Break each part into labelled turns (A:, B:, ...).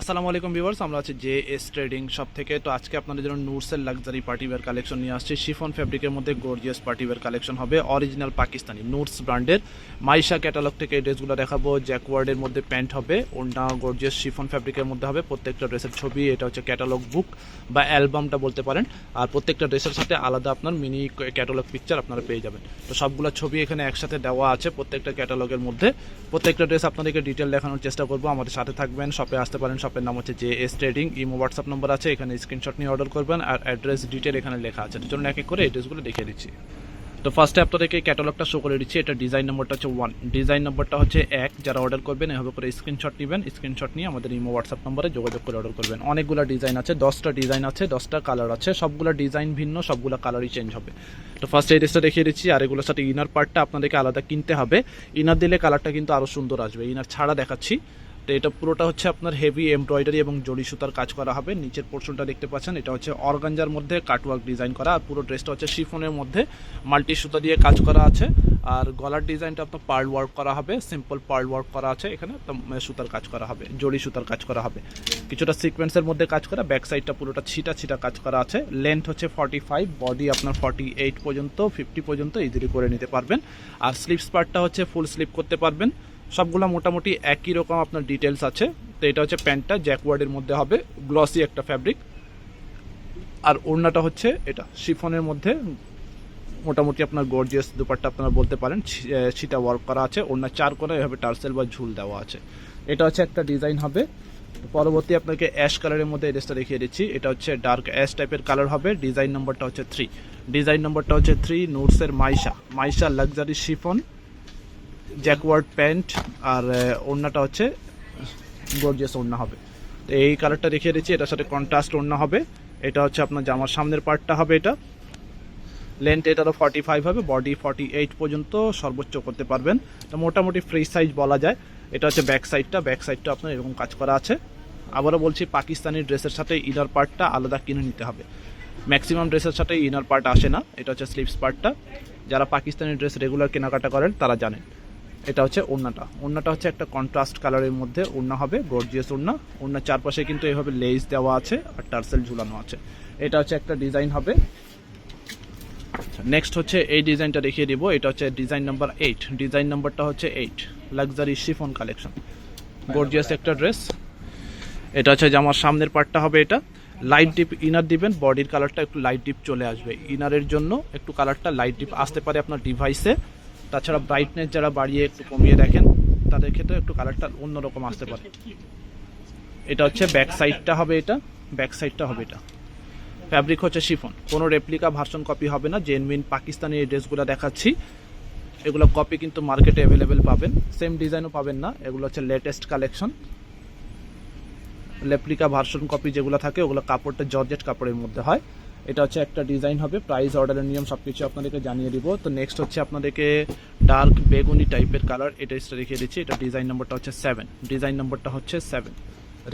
A: আসসালামু আলাইকুম ভিউয়ার্স, আমরা আছি জে এস ট্রেডিং শপ থেকে। তো আজকে আপনাদের জন্য নুরসেল লাক্সারি পার্টিওয়্যার কালেকশন নিয়ে আসছি। শিফন ফ্যাব্রিকের মধ্যে গর্জিয়াস পার্টিওয়্যার কালেকশন হবে অরিজিনাল পাকিস্তানি নুটস ব্র্যান্ডের। মাইশা ক্যাটালগ থেকে এই ড্রেসগুলো দেখাবো জ্যাকওয়ার্ডের মধ্যে প্যান্ট হবে ওটা গর্জিয়াস শিফন ফ্যাব্রিকের মধ্যে হবে। প্রত্যেকটা ড্রেসের ছবি, এটা হচ্ছে ক্যাটালগ বুক বা অ্যালবামটা বলতে পারেন। আর প্রত্যেকটা ড্রেসের সাথে আলাদা আপনার মিনি ক্যাটালগ পিকচার আপনারা পেয়ে যাবেন। তো সবগুলো ছবি এখানে একসাথে দেওয়া আছে প্রত্যেকটা ক্যাটালগের মধ্যে। প্রত্যেকটা ড্রেস আপনাদেরকে ডিটেল দেখানোর চেষ্টা করব। আমাদের সাথে থাকবেন শপে আসতে পারেন শপের নাম হচ্ছে J S trading imo WhatsApp number আছে, এখানে স্ক্রিনশট নিয়ে অর্ডার করবেন, আর অ্যাড্রেস ডিটেল এখানে লেখা আছে। তো চলুন এক এক করে এড্রেসগুলো দেখিয়ে দিচ্ছি। তো ফার্স্টে আপনাদেরকে ক্যাটালগটা শো করে দিচ্ছি, এটা ডিজাইন নম্বরটা হচ্ছে ওয়ান ডিজাইন নম্বরটা হচ্ছে এক, যারা অর্ডার করবেন, এভাবে করে স্ক্রিনশট নেবেন স্ক্রিনশট নিয়ে আমাদের ইমো হোয়াটসঅ্যাপ নম্বরে যোগাযোগ করে অর্ডার করবেন। অনেকগুলো ডিজাইন আছে, দশটা ডিজাইন আছে, দশটা কালার আছে, সবগুলো ডিজাইন ভিন্ন, সবগুলো কালারই চেঞ্জ হবে। তো ফার্স্ট এই ড্রেসটা দেখিয়ে দিচ্ছি, আর এগুলোর সাথে ইনার পার্টটা আপনাদেরকে আলাদা কিনতে হবে। ইনার দিলে কালারটা কিন্তু আরও সুন্দর আসবে। ইনার ছাড়া দেখাচ্ছি। তো এটা পুরোটা হচ্ছে আপনার হেভি এমব্রয়ডারি এবং জড়ি সুতার কাজ করা হবে। নিচের পোর্শনটা দেখতে পাচ্ছেন, এটা হচ্ছে অর্গানজার মধ্যে কাটওয়ার্ক ডিজাইন করা। আর পুরো ড্রেসটা হচ্ছে শিফনের মধ্যে মাল্টি সুতা দিয়ে কাজ করা আছে। আর গলার ডিজাইনটা আপনার পার্ল ওয়ার্ক করা হবে সিম্পল পার্ল ওয়ার্ক করা আছে। এখানে সুতার কাজ করা হবে, জড়ি সুতার কাজ করা হবে। কিছুটা সিকোয়েন্সের মধ্যে কাজ করা ব্যাক সাইডটা পুরোটা ছিটা ছিটা কাজ করা আছে। লেন্থ হচ্ছে ফর্টি ফাইভ বডি আপনার ফর্টি এইট পর্যন্ত ফিফটি পর্যন্ত ইজিলি করে নিতে পারবেন। আর স্লিপস পার্টটা হচ্ছে ফুল স্লিপ করতে পারবেন। সবগুলো মোটামুটি একই রকম আপনার ডিটেলস আছে। তো এটা হচ্ছে প্যান্টটা জ্যাকওয়ার্ডের মধ্যে হবে গ্লসি একটা ফ্যাব্রিক আর ওড়নাটা হচ্ছে এটা, শিফনের মধ্যে। মোটামুটি আপনার গর্জিয়াস দুপাট্টা আপনারা বলতে পারেন ছিটা ওয়ার্ক করা আছে। ওড়না চার করে এভাবে টার্সেল বা ঝুল দেওয়া আছে। এটা হচ্ছে একটা ডিজাইন হবে। পরবর্তী আপনাকে অ্যাশ কালারের মধ্যে ড্রেসটা দেখিয়ে দিচ্ছি। এটা হচ্ছে ডার্ক অ্যাশ টাইপের কালার হবে। ডিজাইন নম্বরটা হচ্ছে থ্রি ডিজাইন নম্বরটা হচ্ছে three নোটসের Maisha Maisha luxury chiffon jacquard pant আর ওড়নাটা হচ্ছে গর্জিয়াস ওড়না হবে। তো এই কালারটা দেখিয়ে দিচ্ছি, এটার সাথে কন্ট্রাস্ট ওড়না হবে। এটা হচ্ছে আপনার জামার সামনের পার্টটা হবে এটা। লেন্থ এটারও ফর্টি ফাইভ হবে বডি ফর্টি এইট পর্যন্ত সর্বোচ্চ করতে পারবেন। তো মোটামুটি ফ্রি সাইজ বলা যায়। এটা হচ্ছে ব্যাক সাইডটা ব্যাক সাইডটা আপনার এরকম কাজ করা আছে। আবারও বলছি, পাকিস্তানি ড্রেসের সাথে ইনার পার্টটা আলাদা কিনে নিতে হবে। ম্যাক্সিমাম ড্রেসের সাথে ইনার পার্ট আসে না, এটা হচ্ছে স্লিভস পার্টটা যারা পাকিস্তানি ড্রেস রেগুলার কেনাকাটা করেন, তারা জানেন। এটা হচ্ছে ওড়নাটা। ওড়নাটা হচ্ছে একটা কন্ট্রাস্ট কালারের মধ্যে ওড়না হবে গর্জিয়াস ওড়না। ওড়নার চারপাশে কিন্তু এইভাবে লেস দেওয়া আছে আর টার্সেল ঝুলানো আছে। এটা হচ্ছে একটা ডিজাইন হবে। নেক্সট হচ্ছে এই ডিজাইনটা দেখিয়ে দিব। এটা হচ্ছে ডিজাইন নাম্বার এইট ডিজাইন নাম্বারটা হচ্ছে eight luxury chiffon collection gorgeous একটা ড্রেস এটা হচ্ছে জামার সামনের পার্টটা হবে এটা। লাইট ডিপ ইনার দিবেন বডির কালারটা একটু লাইট ডিপ চলে আসবে। ইনারের জন্য একটু কালারটা লাইট ডিপ আসতে পারে আপনার ডিভাইসে তাছাড়া ব্রাইটনেস যারা বাড়িয়ে একটু কমিয়ে দেখেন, তাদের ক্ষেত্রে একটু কালারটা অন্যরকম আসতে পারে। এটা হচ্ছে ব্যাক সাইডটা হবে এটা ব্যাক সাইডটা হবে এটা। ফ্যাব্রিক হচ্ছে শিফন কোনো রেপ্লিকা ভার্সন কপি হবে না জেনুইন পাকিস্তানি এই ড্রেসগুলো দেখাচ্ছি। এগুলো কপি কিন্তু মার্কেটে অ্যাভেলেবেল পাবেন সেম ডিজাইনও পাবেন না, এগুলো হচ্ছে latest collection replica version copy যেগুলো থাকে, ওগুলো কাপড়টা জর্জেট কাপড়ের মধ্যে হয়। এটা হচ্ছে একটা ডিজাইন হবে প্রাইস অর্ডারের নিয়ম সব কিছু আপনাদেরকে জানিয়ে দিব। তো নেক্সট হচ্ছে আপনাদেরকে ডার্ক বেগুনি টাইপের কালার এটা এক্সট্রা রেখে দিচ্ছি। এটা ডিজাইন নম্বরটা হচ্ছে সেভেন ডিজাইন নম্বরটা হচ্ছে সেভেন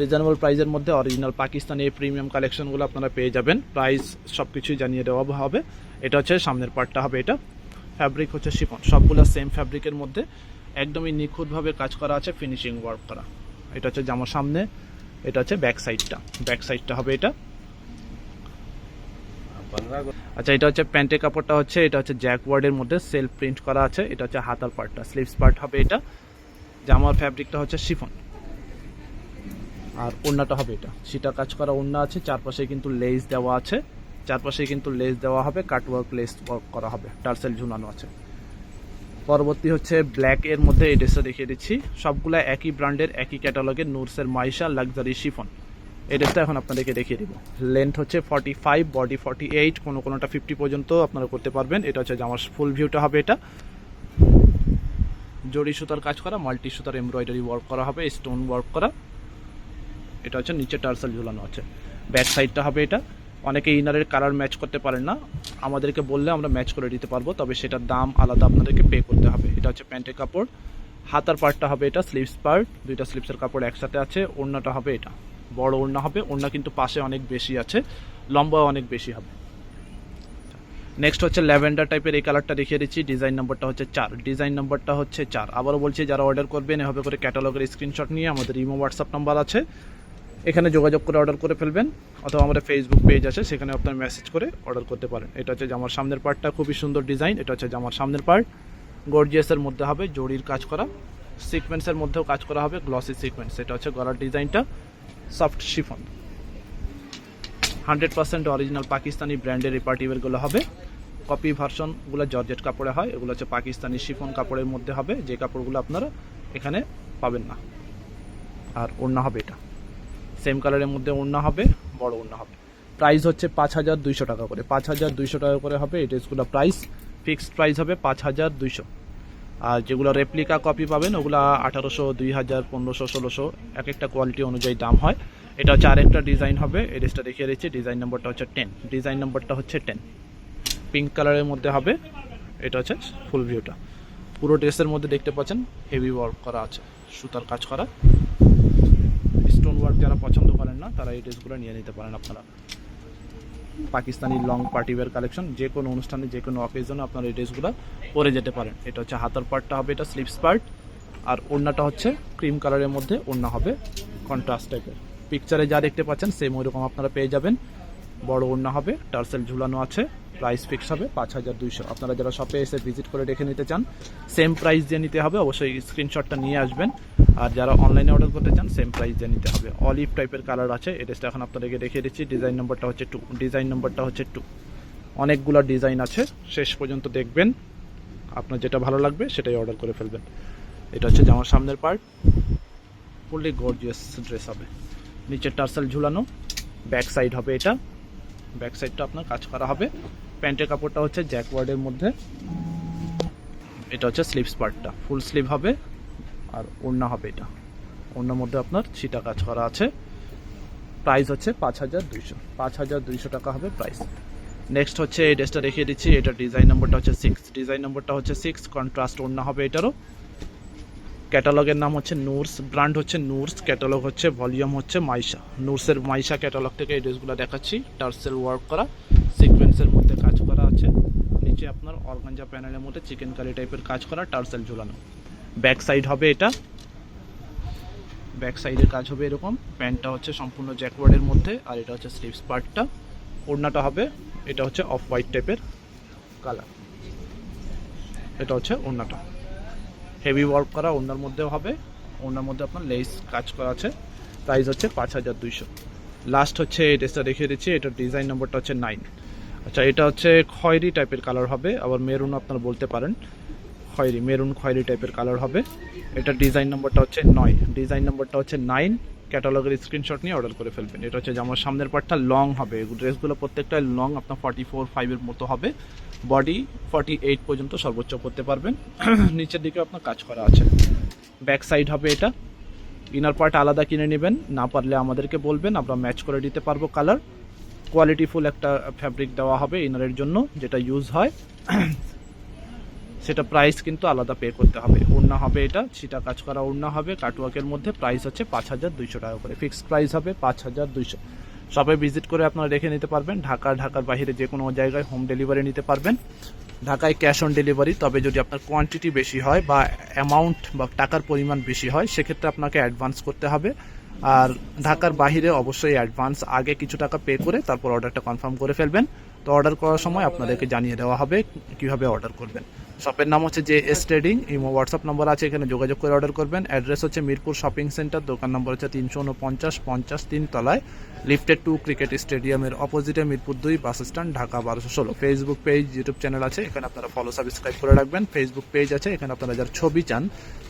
A: রিজনেবল প্রাইসের মধ্যে অরিজিনাল পাকিস্তানি এই প্রিমিয়াম কালেকশনগুলো আপনারা পেয়ে যাবেন। প্রাইস সব কিছুই জানিয়ে দেওয়া হবে। এটা হচ্ছে সামনের পার্টটা হবে এটা। ফ্যাব্রিক হচ্ছে শিফন। সবগুলো সেম ফ্যাব্রিকের মধ্যে। একদমই নিখুঁতভাবে কাজ করা আছে ফিনিশিং ওয়ার্ক করা। এটা হচ্ছে জামার সামনে। এটা হচ্ছে ব্যাক সাইডটা ব্যাক সাইডটা হবে এটা। আচ্ছা এটা হচ্ছে প্যান্টের কাপড়টা হচ্ছে, এটা হচ্ছে জ্যাকওয়ার্ডের মধ্যে সেলফ প্রিন্ট করা আছে, এটা হচ্ছে হাতার পার্টটা স্লিভস পার্ট হবে এটা, জামার ফ্যাব্রিকটা হচ্ছে শিফন আর ওড়নাটা হবে এটা, সেটা কাজ করা ওড়না আছে, চারপাশে কিন্তু লেস দেওয়া আছে, চারপাশে কিন্তু লেস দেওয়া হবে কাটওয়ার্ক লেস ওয়ার্ক করা হবে, টার্সেল ঝুলানো আছে। পরবর্তী হচ্ছে ব্ল্যাক এর মধ্যে এই ড্রেসটা দেখিয়ে দিচ্ছি, সবগুলা একই ব্র্যান্ডের একই ক্যাটালগের নুরসের মাইশা লাক্সারি শিফন ড্রেসটা এখন আপনাদেরকে দেখিয়ে দিব। লেন্থ হচ্ছে forty five body forty eight কোনো কোনোটা ফিফটি পর্যন্ত আপনারা করতে পারবেন। এটা হচ্ছে আমার ফুল ভিউটা হবে এটা। জড়ি সুতার কাজ করা মাল্টি সুতার এমব্রয়ডারি ওয়ার্ক করা হবে স্টোন ওয়ার্ক করা। এটা হচ্ছে নিচে টার্সেল ঝুলানো আছে। ব্যাক সাইডটা হবে এটা। অনেকে ইনারের কালার ম্যাচ করতে পারেন না। আমাদেরকে বললে আমরা ম্যাচ করে দিতে পারব, তবে সেটার দাম আলাদা আপনাদেরকে পে করতে হবে। এটা হচ্ছে প্যান্টের কাপড়। হাতার পার্টটা হবে এটা স্লিভস পার্ট দুইটা স্লিভসের কাপড় একসাথে আছে, ওড়নাটা হবে এটা। বড় ওড়না হবে, ওড়না কিন্তু পাশে অনেক বেশি আছে লম্বা অনেক বেশি হবে। নেক্সট হচ্ছে ল্যাভেন্ডার টাইপের এই কালারটা দেখিয়ে দিচ্ছি ডিজাইন নাম্বারটা হচ্ছে চার। ডিজাইন নাম্বারটা হচ্ছে চার। আবারও বলছি, যারা অর্ডার করবেন, এভাবে করে ক্যাটালগের স্ক্রিনশট নিয়ে আমাদের ইমো হোয়াটসঅ্যাপ নাম্বার আছে। এখানে যোগাযোগ করে অর্ডার করে ফেলবেন, অথবা আমাদের ফেসবুক পেজ আছে, সেখানে আপনার মেসেজ করে অর্ডার করতে পারেন। এটা হচ্ছে জামার সামনের পার্টটা খুবই সুন্দর ডিজাইন এটা হচ্ছে জামার সামনের পার্ট গর্জিয়াসের মধ্যে হবে, জরির কাজ করা। সিকোয়েন্সের মধ্যেও কাজ করা হবে গ্লসি সিকোয়েন্স এটা হচ্ছে গলার ডিজাইনটা soft chiffon hundred percent original Pakistani ব্র্যান্ডের এই পার্টিওয়ারগুলো হবে। কপি ভার্সনগুলো জর্জেট কাপড়ে হয়, এগুলো হচ্ছে পাকিস্তানি শিফন কাপড়ের মধ্যে হবে, যে কাপড়গুলো আপনারা এখানে পাবেন না। আর ওড়না হবে এটা। সেম কালারের মধ্যে ওড়না হবে, বড় ওড়না হবে। প্রাইস হচ্ছে পাঁচ হাজার দুইশো টাকা করে। পাঁচ হাজার দুইশো টাকা করে হবে এই ড্রেসগুলো প্রাইস ফিক্সড প্রাইস হবে পাঁচ হাজার দুইশো। আর যেগুলো রেপ্লিকা কপি পাবেন, ওগুলো আঠারোশো, দুই হাজার, পনেরোশো, ষোলোশো, এক একটা কোয়ালিটি অনুযায়ী দাম হয়। এটা হচ্ছে আরেকটা ডিজাইন হবে, এই ড্রেসটা দেখিয়ে দিচ্ছি। ডিজাইন নম্বরটা হচ্ছে টেন ডিজাইন নম্বরটা হচ্ছে টেন পিঙ্ক কালারের মধ্যে হবে, এটা হচ্ছে ফুল ভিউটা পুরো ড্রেসের মধ্যে দেখতে পাচ্ছেন হেভি ওয়ার্ক করা আছে, সুতার কাজ করা। স্টোন ওয়ার্ক যারা পছন্দ করেন না, তারা এই ড্রেসগুলো নিয়ে নিতে পারেন আপনারা। Pakistani long party wear collection যে কোনো অনুষ্ঠানে, যে কোনো অকেজনে আপনারা এই ড্রেসগুলো পরে যেতে পারেন। এটা হচ্ছে হাতার পার্টটা হবে, এটা স্লিপস পার্ট আর ওড়নাটা হচ্ছে ক্রিম কালারের মধ্যে ওড়না হবে কন্ট্রাস্ট টাইপের পিকচারে যা দেখতে পাচ্ছেন সেম ওইরকম আপনারা পেয়ে যাবেন। বড় ওড়না হবে, টার্সেল ঝুলানো আছে প্রাইস ফিক্স হবে পাঁচ হাজার দুইশো। আপনারা যারা শপে এসে ভিজিট করে দেখে নিতে চান সেম প্রাইস দিয়ে নিতে হবে, অবশ্যই স্ক্রিনশটটা নিয়ে আসবেন। আর যারা অনলাইনে অর্ডার করতে চান সেম প্রাইস নিতে হবে। অলিভ টাইপের কালার আছে, এই ড্রেসটা এখন আপনাদেরকে দেখিয়ে দিচ্ছি। ডিজাইন নম্বরটা হচ্ছে টু ডিজাইন নম্বরটা হচ্ছে টু অনেকগুলো ডিজাইন আছে। শেষ পর্যন্ত দেখবেন। আপনার যেটা ভালো লাগবে, সেটাই অর্ডার করে ফেলবেন। এটা হচ্ছে জামার সামনের পার্ট ফুললি গর্জিয়াস ড্রেস হবে। নিচের টার্সেল ঝুলানো। ব্যাক সাইড হবে এটা। ব্যাক সাইডটা আপনার কাজ করা হবে। প্যান্টের কাপড়টা হচ্ছে জ্যাকওয়ার্ডের মধ্যে। এটা হচ্ছে স্লিভস পার্টটা ফুল স্লিভ হবে। আর ওড়না হবে এটা। ওড়নার মধ্যে আপনার ছিটা কাজ করা আছে। প্রাইস হচ্ছে পাঁচ হাজার দুইশো। পাঁচ হাজার দুইশো টাকা হবে প্রাইস নেক্সট হচ্ছে এই ড্রেসটা দেখিয়ে দিচ্ছি। এটা ডিজাইন নম্বরটা হচ্ছে সিক্স ডিজাইন নম্বরটা হচ্ছে সিক্স কন্ট্রাস্ট ওড়না হবে এটারও। ক্যাটালগের নাম হচ্ছে নুরস ব্র্যান্ড হচ্ছে নুরস ক্যাটালগ হচ্ছে ভলিউম হচ্ছে মাইশা নুরসের মাইশা ক্যাটালগ থেকে এই ড্রেসগুলো দেখাচ্ছি। টার্সেল ওয়ার্ক করা। সিকোয়েন্সের মধ্যে কাজ করা আছে। নিচে আপনার অর্গানজা প্যানেলের মধ্যে চিকেন কারি টাইপের কাজ করা টার্সেল ঝুলানো। ব্যাক সাইড হবে এটা। ব্যাক সাইডের কাজ হবে এরকম। প্যান্টটা হচ্ছে সম্পূর্ণ জ্যাকওয়ার্ডের মধ্যে, আর এটা হচ্ছে স্লিভস পার্টটা। ওড়নাটা হবে, এটা হচ্ছে অফ হোয়াইট টাইপের কালার। এটা হচ্ছে ওড়নাটা। হেভি ওয়ার্ক করা ওনার মধ্যেও হবে। ওনার মধ্যে আপনার লেস কাজ করা আছে। প্রাইস হচ্ছে পাঁচ হাজার দুইশো। লাস্ট হচ্ছে এই ড্রেসটা দেখিয়ে দিচ্ছি, এটার ডিজাইন নম্বরটা হচ্ছে নাইন। আচ্ছা এটা হচ্ছে খয়েরি টাইপের কালার হবে, আবার মেরুন আপনারা বলতে পারেন। খয়েরি, মেরুন খয়েরি টাইপের কালার হবে। এটা ডিজাইন নম্বরটা হচ্ছে নয়। ডিজাইন নম্বরটা হচ্ছে নাইন ক্যাটালগের স্ক্রিনশট নিয়ে অর্ডার করে ফেলবেন। এটা হচ্ছে যেমন সামনের পার্টটা লং হবে। ড্রেসগুলো প্রত্যেকটাই লং আপনার ফর্টি ফোর ফাইভের মতো হবে। বডি ফর্টি এইট পর্যন্ত সর্বোচ্চ করতে পারবেন। নিচের দিকে আপনার কাজ করা আছে। ব্যাক সাইড হবে এটা। ইনার পার্ট আলাদা কিনে নেবেন। না পারলে আমাদেরকে বলবেন। আমরা ম্যাচ করে দিতে পারব কালার কোয়ালিটিফুল একটা ফ্যাব্রিক দেওয়া হবে ইনারের জন্য, যেটা ইউজ হয়। সেটা প্রাইস কিন্তু আলাদা পে করতে হবে। ওড়না হবে এটা, ছিটা কাজ করা ওড়না হবে কাটওয়ার্কের মধ্যে প্রাইস হচ্ছে পাঁচ হাজার দুইশো টাকা করে। ফিক্সড প্রাইস হবে পাঁচ হাজার দুইশো। সবাই ভিজিট করে আপনারা দেখে নিতে পারবেন। ঢাকা, ঢাকার বাইরে যে কোনো জায়গায় হোম ডেলিভারি নিতে পারবেন। ঢাকায় ক্যাশ অন ডেলিভারি তবে যদি আপনার কোয়ান্টিটি বেশি হয় বা অ্যামাউন্ট বা টাকার পরিমাণ বেশি হয়, সেক্ষেত্রে আপনাকে অ্যাডভান্স করতে হবে। আর ঢাকার বাইরে অবশ্যই অ্যাডভান্স আগে কিছু টাকা পে করে তারপর অর্ডারটা কনফার্ম করে ফেলবেন। তো অর্ডার করার সময় আপনাদেরকে জানিয়ে দেওয়া হবে কীভাবে অর্ডার করবেন। শপের নাম হচ্ছে J S trading imo WhatsApp number আছে, এখানে যোগাযোগ করে অর্ডার করবেন। অ্যাড্রেস হচ্ছে মিরপুর শপিং সেন্টার দোকান নম্বর হচ্ছে তিনশো উনপঞ্চাশ, পঞ্চাশ তিন তলায় লিফটেড টু ক্রিকেট স্টেডিয়ামের অপোজিটে মিরপুর দুই বাস স্ট্যান্ড ঢাকা বারোশো ষোলো। ফেসবুক পেজ ইউটিউব চ্যানেল আছে, এখানে আপনারা ফলো সাবস্ক্রাইব করে রাখবেন। ফেসবুক পেজ আছে, এখানে আপনারা যারা ছবি চান,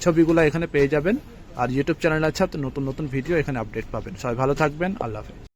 A: ছবিগুলো এখানে পেয়ে যাবেন। আর ইউটিউব চ্যানেল আছে নতুন নতুন ভিডিও এখানে আপডেট পাবেন। সবাই ভালো থাকবেন, আল্লাহ হাফেজ।